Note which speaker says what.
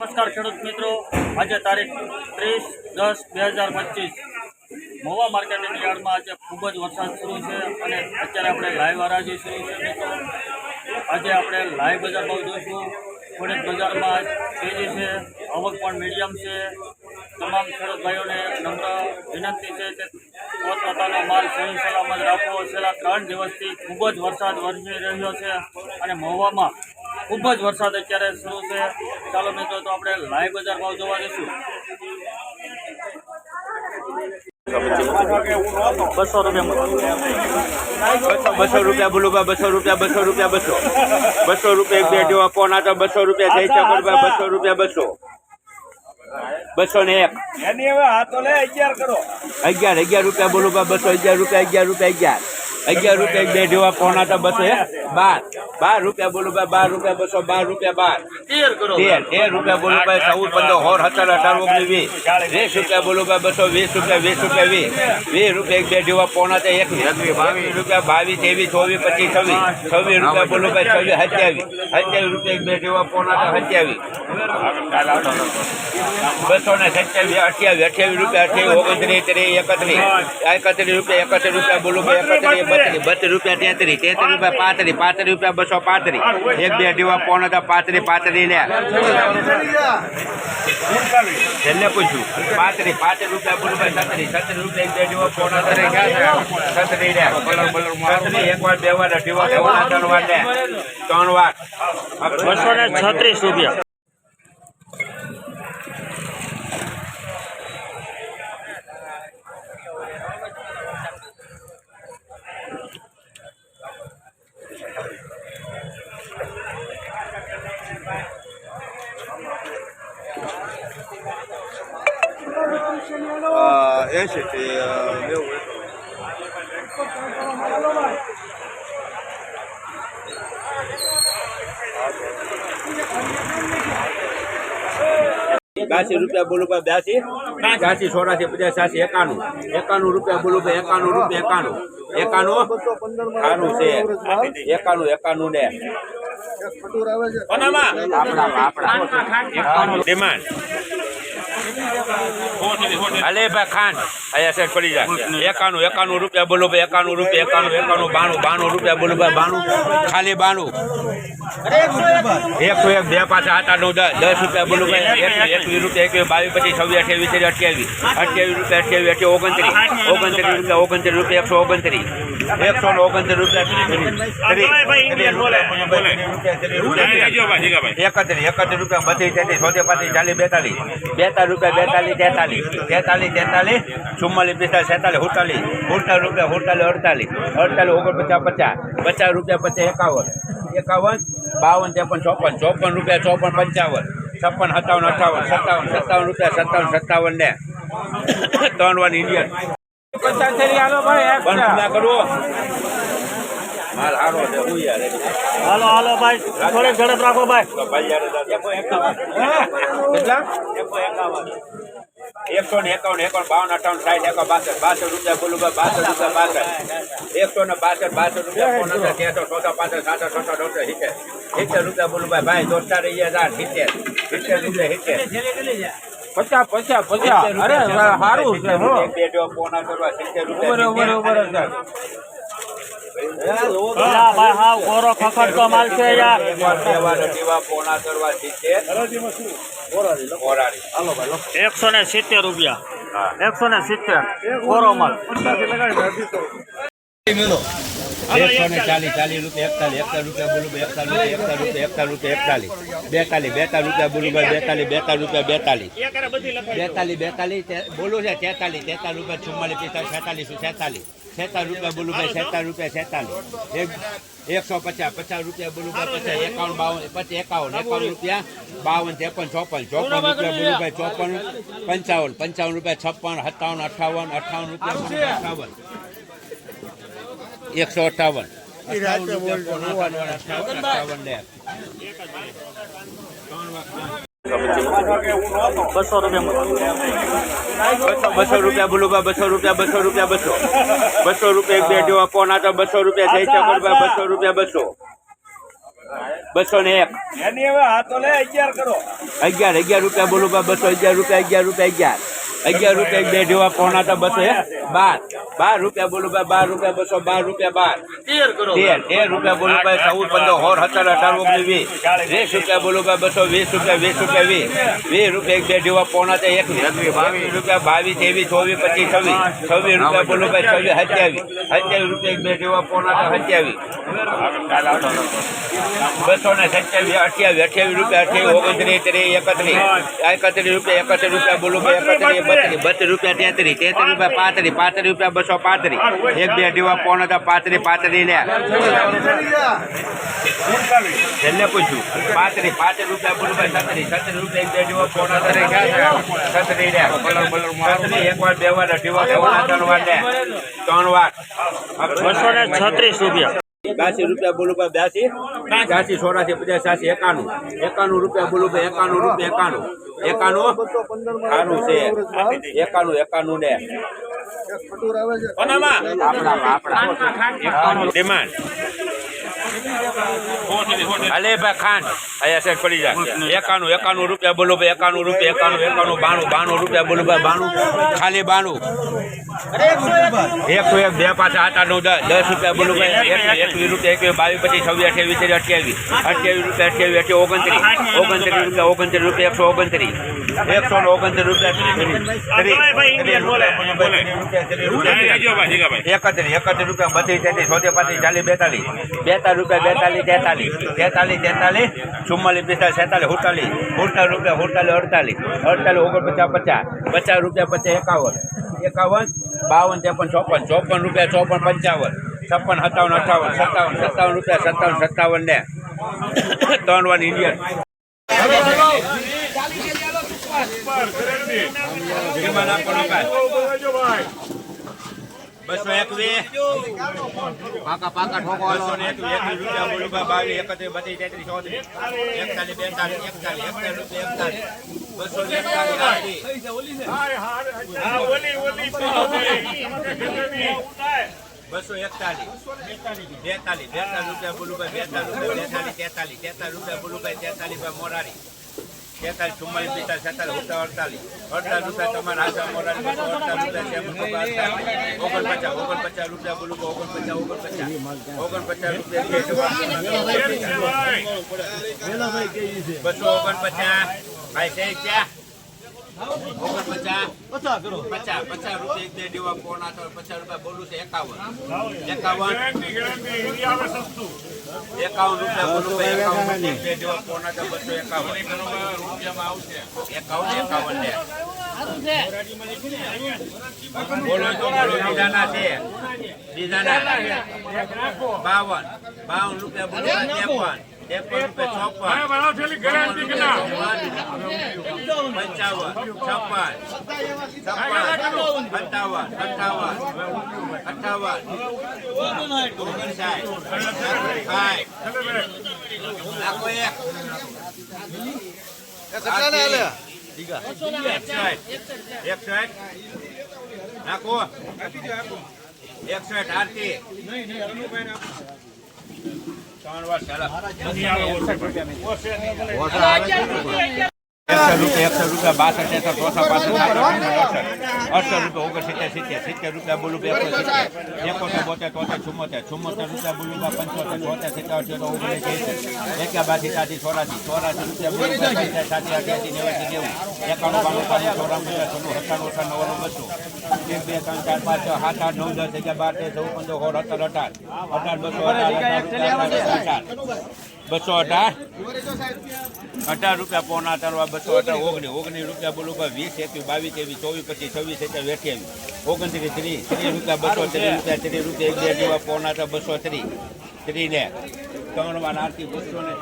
Speaker 1: નમસ્કાર ખેડૂત મિત્રો. આજે તારીખ ત્રીસ દસ બે હજાર પચીસ. મોવા માર્કેટિંગ યાર્ડમાં આજે ખૂબ જ વરસાદ શરૂ છે અને અત્યારે આપણે લાઈવ હરાજી શરૂ છે મિત્રો. આજે આપણે લાઈવ બજાર ભાવ જોઈશું. થોડીક બજારમાં તેજી છે, આવક પણ મીડિયમ છે. તમામ ખેડૂત ભાઈઓને નમ્ર વિનંતી છે કે પોતપોતાનો માલ સહી સલામત રાખવો. છેલ્લા ત્રણ દિવસથી ખૂબ જ વરસાદ વરસી રહ્યો છે અને મહુવામાં ખૂબ જ વરસાદ અત્યારે શરૂ છે. ચાલો મિત્રો તો આપણે લાઈવ બજાર ભાવ જોવા જઈશું. બસો રૂપિયા
Speaker 2: બસો રૂપિયા ભૂલુભા બસો રૂપિયા બસો રૂપિયા બસો. બસો રૂપિયા બે જેવા ફોન આવતો બસો રૂપિયા જઈ શકો બસો રૂપિયા બસો. બસો ને એક.
Speaker 3: એની હવે હાથો લે અગિયાર કરો.
Speaker 2: અગિયાર અગિયાર રૂપિયા બોલું બસો અગિયાર રૂપિયા અગિયાર રૂપિયા અગિયાર. અગિયાર રૂપિયા એક બે જેવા ફોન આવતા બસો બાર. બાર રૂપિયા બોલું બાર રૂપિયા બસો બાર રૂપિયા બાર.
Speaker 1: તેર
Speaker 2: તેર તેર રૂપિયા બોલું ભાઈ ચૌદ પંદર હોર સત્તર અઢાર ઓગણીસ વીસ. વીસ રૂપિયા બોલું ભાઈ બસો વીસ રૂપિયા વીસ રૂપિયા વીસ. વીસ રૂપિયા એક બે જેવા પોણા તે એક બાવીસ. રૂપિયા બાવીસ ત્રેવીસ ચોવીસ પચીસ છવ્વીસ. છવ્વીસ રૂપિયા બોલું ભાઈ છવ્વીસ સત્યાવીસ. સત્યાવીસ રૂપિયા એક બે જેવા પોણા તે સત્યાવીસ. બસો ને સત્યાવીસ અઠ્યાવીસ અઠ્યાવીસ રૂપિયા અઠ્યાવીસ ઓગણત્રીસ ત્રીસ એકત્રીસ. એકત્રીસ રૂપિયા એકત્રીસ રૂપિયા બોલું ભાઈ એકત્રીસ બત્રીસ. બત્રીસ રૂપિયા તેત્રીસ તેત્રીસ રૂપિયા પાંત્રીસ પાંત્રીસ રૂપિયા બસો પાંત્રીસ એક બે ડીવા પોણા હતા પાંત્રીસ પાતરી લે. છેલ્લે પૂછ્યું પાંત્રીસ પાંત્રીસ રૂપિયા બોલું છત્રી છત્રીસ રૂપિયા એક બે જેવા પોણા તરી છત્રીસ લે. છત્રીસ એક વાર બે વાર ડીવા ત્રણ વાર ત્રણ વાર.
Speaker 1: બસો ને છત્રીસ રૂપિયા.
Speaker 3: એસી થી નેવું
Speaker 2: બ્યાસી રૂપિયા બોલું ભાઈ બ્યાસી? બ્યાસી સોળાસી પચાસ સાસી એકાણું. એકાણું રૂપિયા બોલું ભાઈ એકાણું રૂપિયા એકાણું. એકાણું આનું છે. એકાણું એકાણું ને. આપણા આપણા. ડિમાન્ડ. અલે ભાઈ ખાન અહીંયા સેટ પડી જાય. એકાણું એકાણું રૂપિયા બોલો ભાઈ એકાણું રૂપિયા એકાણું એકાણું બાણું બાણું રૂપિયા બોલો ભાઈ બાણું. ખાલી બાણું. એક એક બે પાછા આઠ આઠ નવ દસ. દસ રૂપિયા બોલું ભાઈ. એકવીસ રૂપિયા એકવીસ બાવીસ પચીસ છવ્વીસ અઠ્યાવીસ અઠ્યાવીસ. અઠ્યાવીસ રૂપિયા અઠ્યાવીસ અઠ્યાવીસ ઓગણત્રીસ. ઓગણત્રીસ રૂપિયા ઓગણત્રીસ રૂપિયા એકસો ઓગણત્રીસ. એકસો ને ઓગણત્રીસ રૂપિયા એકત્રીસ એકત્રીસ રૂપિયા બત્રીસ તેત્રીસ ચોતેર પાંત્રીસ ચાલીસ બેતાલીસ. બેતાલીસ રૂપિયા બેતાલીસ તેતાલીસ. તેતાલીસ તેતાલીસ ચુમ્માલીસ પિસ્તાલીસ છેતાલીસ સુડતાલીસ સુડતાલીસ રૂપિયા સુડતાલીસ અડતાલીસ અડતાલીસ ઓગણપચાસ પચાસ પચાસ રૂપિયા પચાસ એકાવન એકાવન બાવન ત્રેપન ચોપન ચોપન રૂપિયા ચોપન પંચાવન છપ્પન સત્તાવન અઠાવન સત્તાવન સત્તાવન રૂપિયા સત્તાવન સત્તાવન ને. ત્રણ વન ઇન્ડિયન બંધ ના કરવો માલ હારો છે હું યાર.
Speaker 1: હાલો હાલો ભાઈ. થોડીક ઝડપ રાખો ભાઈ.
Speaker 2: કેટલા? એકસો ને એકાવન એકાવન બાવન અઠાવન સાઠ એકાવન બાસઠ બાસઠ રૂપિયા બોલું ભાઈ બાસઠ રૂપિયા બાસઠ. એકસો ને બાસઠ બાસઠ રૂપિયા પંદર તેરસો ચોસો પાંચસો સાતસો છસો નવસો સિત્તેર. સિત્તેર રૂપિયા બોલું ભાઈ ભાઈ દોસ્તા રહી ગયા સિત્તેર. સિત્તેર રૂપિયા સિત્તેર.
Speaker 3: પચાસ પચાસ પચાસ. અરે સારું છે હો.
Speaker 2: એક બે જો પોણા કરવા સિત્તેર રૂપિયા
Speaker 3: સાહેબ
Speaker 1: ભાઈ હાવ કોરો ખખડતો માલ છે યાર એકસો ને સિત્તેર રૂપિયા.
Speaker 2: હા
Speaker 1: એકસો ને સિત્તેર ગોરો માલ
Speaker 2: રૂપિયા એકતાલીસ એકતાલીસ રૂપિયા બોલું રૂપિયા એકતાલીસ રૂપિયા એકતાલીસ રૂપિયા બેતાલીસ બેતાલીસ રૂપિયા બોલું છે તેતાલીસ તેતાલીસ રૂપિયા ચુમ્માલીસ પિસ્તાલીસ છેતાલીસ છેતાલીસ છેતાલીસ રૂપિયા બોલું ભાઈ છેતાલીસ રૂપિયા છેતાલીસ. એક એકસો પચાસ પચાસ રૂપિયા બોલું ભાઈ પચાસ એકાવન બાવન પછી એકાવન એકાવન રૂપિયા બાવન ત્રેપન ચોપન ચોપન રૂપિયા બોલું ભાઈ ચોપન પંચાવન પંચાવન રૂપિયા છપ્પન સત્તાવન અઠાવન અઠાવન રૂપિયા અઠાવન. એકસો અઠાવન. અઠાવન રૂપિયા અઠાવન અઠાવન અઠાવન લે
Speaker 1: બસો રૂપિયા
Speaker 2: બસો રૂપિયા ભૂલુભા બા બસો રૂપિયા બસો રૂપિયા બસો. બસો રૂપિયા એક બે જેવા પોના તો બસો રૂપિયા શકો બા બસો રૂપિયા બસો. બસો ને એક.
Speaker 3: એની હવે હાથો લે અગિયાર કરો.
Speaker 2: અગિયાર અગિયાર રૂપિયા બોલું ભાઈ બસો અગિયાર રૂપિયા અગિયાર રૂપિયા અગિયાર. અગિયાર રૂપિયા બે જેવા પોણા હતા બસો બાર. બાર રૂપિયા બોલું ભાઈ બાર રૂપિયા બસો બાર રૂપિયા બાર.
Speaker 1: તેર
Speaker 2: તેર તેર રૂપિયા બોલું ભાઈ ચૌદ પંદર હોર સત્તર અઢાર ઓગણીસ વીસ. વીસ રૂપિયા બોલું ભાઈ બસો વીસ રૂપિયા વીસ રૂપિયા વીસ. વીસ રૂપિયા બે જેવા પોણા હતા એકવીસ. બાવીસ રૂપિયા બાવીસ ત્રેવીસ ચોવીસ પચીસ છવ્વીસ. છવ્વીસ રૂપિયા બોલું ભાઈ છવ્વીસ સત્યાવીસ. સત્યાવીસ રૂપિયા બે જેવા પોણા હતા સત્યાવીસ. બસો ને સત્યાવીસ અઠ્યાવીસ અઠ્યાવીસ રૂપિયા અઠ્યાવીસ ઓગણત્રીસ ત્રીસ એકત્રીસ. એકત્રીસ રૂપિયા એકત્રીસ રૂપિયા બોલું ભાઈ એકત્રીસ બત્રીસ રૂપિયા તેત્રીસ તેત્રીસ રૂપિયા પાંત્રીસ પાંત્રીસ રૂપિયા બસો પાંત્રીસ. એક બે જેવા પોણ હતા પાંત્રીસ પાંત્રીસ લે છેલ્લે પૂછ્યું પાંત્રીસ પાંત્રીસ રૂપિયા બોલું ભાઈ છત્રીસ છત્રીસ રૂપિયા એક બે જેવા પોણા તરી છત્રીસ લે છત્રીસ એક વાર બે વાર વાર ત્રણ વાર ત્રણ વાર.
Speaker 1: બસો ને છત્રીસ રૂપિયા.
Speaker 2: બ્યાસી રૂપિયા બોલું ભાઈ બ્યાસી બ્યાસી સોળાસી પચાસ સાસી એકાણું. એકાણું રૂપિયા બોલું ભાઈ એકાણું રૂપિયા એકાણું. એકાણું? સારું છે. એકાણું એકાણું ને. ડિમાન્ડ. અલે ભાઈ ખાન અહીંયા સેટ પડી જાય એકાણું એકાણું રૂપિયા બોલો ભાઈ એકાણું રૂપિયા એકાણું એકાણું બાણું બાણું રૂપિયા બોલો ભાઈ બાણું. ખાલી બાણું. એકસો એક બે પાછા આઠ આઠ નવ દસ રૂપિયા બોલું ભાઈ. એક- એકવીસ રૂપિયા એકવીસ બાવીસ પચીસ છવ્વીસ અઠ્યાવીસ અઠ્યાવીસ. અઠ્યાવીસ રૂપિયા અઠ્યાવીસ અઠ્યાવીસ ઓગણત્રીસ. ઓગણત્રીસ રૂપિયા ઓગણત્રીસ રૂપિયા એકસો ઓગણત્રીસ. એકસો ને ઓગણત્રીસ રૂપિયા ત્રીસ, ત્રીસ, ત્રીસ રૂપિયા. એકત્રીસ એકત્રીસ રૂપિયા બત્રીસ તેત્રીસ ચોતેર પાંત્રીસ ચાલીસ બેતાલીસ. બેતાલીસ રૂપિયા બેતાલીસ તેતાલીસ. તેતાલીસ તેતાલીસ. ચુમ્માલીસ પિસ્તાલીસ છેતાલીસ સુડતાલીસ. સુડતાલીસ રૂપિયા સુડતાલીસ અડતાલીસ. અડતાલીસ ઓગણપચાસ પચાસ. પચાસ રૂપિયા પચાસ એકાવન. એકાવન બાવન ત્રેપન ચોપન. ચોપન રૂપિયા ચોપન પંચાવન. છપ્પન સત્તાવન અઠાવન. સત્તાવન સત્તાવન રૂપિયા સત્તાવન સત્તાવન ને. ત્રણ વન ઇન્ડિયન. એમાં કાંઈ. બસો એકવીસ. પાકા પાકા ઠોકો બસો ને એકવીસ એકવીસ રૂપિયા બોલું ભાઈ બાવીસ એકત્રીસ બત્રીસ તેત્રીસ ચોત્રીસ. એકતાલીસ બેતાલીસ એકતાલીસ એકતાલીસ રૂપિયા એકતાલીસ. બસો ને એકતાલીસ બસો એકતાલીસ. બેતાલીસ બેતાલીસ રૂપિયા બોલુભાઈ બેતાલીસ રૂપિયા બેતાલીસ તેતાલીસ તેતાલીસ રૂપિયા બોલુભાઈ તેતાલીસ ભાઈ મોરારી. તેતાલીસ ચુમ્માલીસ પિસ્તાલીસ છેતાલીસ ઉત્તર અડતાલીસ. અડતાલીસ રૂપિયા તમારા આશા મોરારી બસો અડતાલીસ રૂપિયા ઓગણપચાસ ઓગણપચાસ રૂપિયા બોલું ઓગણપચાસ ઓગણપચાસ. ઓગણપચાસ રૂપિયા બસો ઓગણપચાસ. ભાઈ છે ક્યાં? પચાસ. પચાસ રૂપિયા એક બે દેવા પોણા પચાસ રૂપિયા બોલું છે એકાવન. એકાવન. એકાવન રૂપિયા બોલું એકાવન. રૂપિયા એક બે દેવા પોણા બસો એકાવન. એકાવન એકાવન ને. બોલો બીજાના છે. બીજાના બાવન. બાવન રૂપિયા બોલો ત્રેપન. ત્રેપન એકસો ચોપન પંચાવન ત્રણ વાર ચાલો એકસો રૂપિયા એકસો રૂપિયા બાસઠ તેસઠ ચોસા પાસઠ અડસઠ રૂપિયા ઓગણ સિત્તેર સિત્તેર રૂપિયા બોલું એકસો સિત્તેર એકોતેર બોતેર તોતેર ચુમ્મોતેર ચુમ્મોતેર રૂપિયા બોલું પંચોતેર છોતેર સિત્તેર અઠ્યોતેર ઓગણીસ એક્યા બાસી સાથી ચોરાસી ચોરાસી રૂપિયા બોલું સાથી અઠ્યાસી નેવાસી નેવું એકાણું બાણું પાંચ ચોરાણું પચાસ છન્નું સત્તાણું અઠાણું નવ્વાણું બસો એક બે ત્રણ ચાર પાંચ છ સાત આઠ નવ દસ અગિયાર બાર તેર ચૌદ પંદર સોળ અઢાર અઢાર અઢાર બસો અઢાર અઢાર બસો અઢાર. અઢાર રૂપિયા પોણા તરવા બસો અઢાર, ઓગણી. ઓગણીસ રૂપિયા બોલું ભાઈ, વીસ એકવીસ બાવીસ ત્રેવીસ ચોવીસ પચીસ, છવ્વીસ સત્યાવીસ અઠ્યાવીસ ઓગણત્રીસ, ત્રીસ. ત્રીસ રૂપિયા, બસો ત્રીસ રૂપિયા ત્રીસ રૂપિયા, એક બે જેવા પોણા બસો ત્રીસ. ત્રીસ ને ત્રણ વાર આરતી બસો ને